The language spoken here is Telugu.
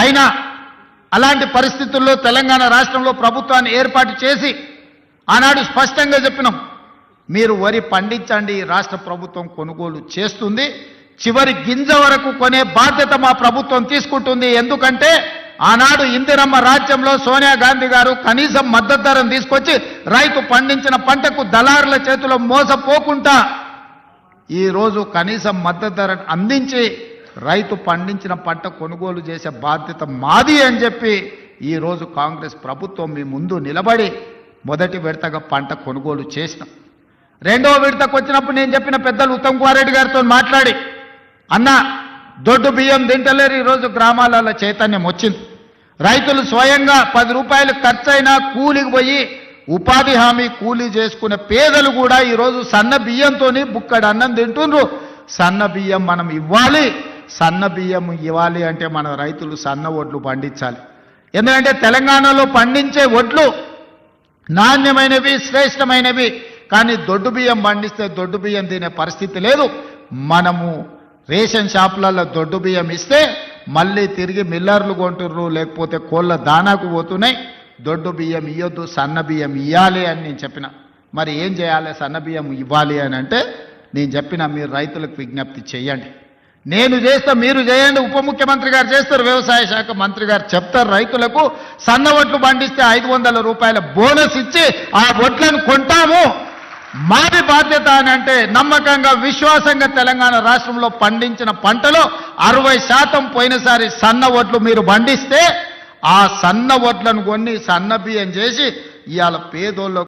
అయినా అలాంటి పరిస్థితుల్లో తెలంగాణ రాష్ట్రంలో ప్రభుత్వాన్ని ఏర్పాటు చేసి ఆనాడు స్పష్టంగా చెప్పినాం. మీరు వరి పండించండి రాష్ట్ర ప్రభుత్వం కొనుగోలు చేస్తుంది. చివరి గింజ వరకు కొనే బాధ్యత మా ప్రభుత్వం తీసుకుంటుంది. ఎందుకంటే ఆనాడు ఇందిరమ్మ రాజ్యంలో సోనియా గాంధీ గారు కనీసం మద్దతు ధరను తీసుకొచ్చి రైతు పండించిన పంటకు దళారుల చేతిలో మోసపోకుండా ఈరోజు కనీసం మద్దతు ధరను అందించి రైతు పండించిన పంట కొనుగోలు చేసే బాధ్యత మాది అని చెప్పి ఈరోజు కాంగ్రెస్ ప్రభుత్వం మీ ముందు నిలబడి మొదటి విడతగా పంట కొనుగోలు చేసినాం. రెండవ విడతకు వచ్చినప్పుడు నేను చెప్పిన పెద్దలు ఉత్తమ్ కుమార్ రెడ్డి గారితో మాట్లాడి అన్న దొడ్డు బియ్యం తింటలేరు ఈరోజు గ్రామాలలో చైతన్యం వచ్చింది. రైతులు స్వయంగా పది రూపాయలు ఖర్చైనా కూలికి పోయి ఉపాధి హామీ కూలీ చేసుకునే పేదలు కూడా ఈరోజు సన్న బియ్యంతోని బుక్కడు అన్నం తింటుండ్రు. సన్న బియ్యం మనం ఇవ్వాలి సన్న బియ్యం ఇవ్వాలి అంటే మన రైతులు సన్న ఒడ్లు పండించాలి. ఎందుకంటే తెలంగాణలో పండించే ఒడ్లు నాణ్యమైనవి శ్రేష్టమైనవి. కానీ దొడ్డు బియ్యం పండిస్తే దొడ్డు బియ్యం తినే పరిస్థితి లేదు. మనము రేషన్ షాపులలో దొడ్డు బియ్యం ఇస్తే మళ్ళీ తిరిగి మిల్లర్లు కొంటుర్రు లేకపోతే కోళ్ళ దానాకు పోతున్నాయి. దొడ్డు బియ్యం ఇవ్వద్దు సన్న బియ్యం ఇవ్వాలి అని నేను చెప్పిన. మరి ఏం చేయాలి? సన్న బియ్యం ఇవ్వాలి అని అంటే నేను చెప్పిన మీరు రైతులకు విజ్ఞప్తి చేయండి. నేను చేస్తా మీరు చేయండి ఉప ముఖ్యమంత్రి గారు చేస్తారు వ్యవసాయ శాఖ మంత్రి గారు చెప్తారు రైతులకు సన్న ఒట్లు పండిస్తే ఐదు వందల రూపాయల బోనస్ ఇచ్చి ఆ ఒట్లను కొంటాము. మాది బాధ్యత అని అంటే నమ్మకంగా విశ్వాసంగా తెలంగాణ రాష్ట్రంలో పండించిన పంటలో అరవై శాతం పోయినసారి సన్న ఒట్లు మీరు పండిస్తే ఆ సన్న ఒట్లను కొన్ని సన్న బియ్యం చేసి ఇవాళ పేదోళ్ళకు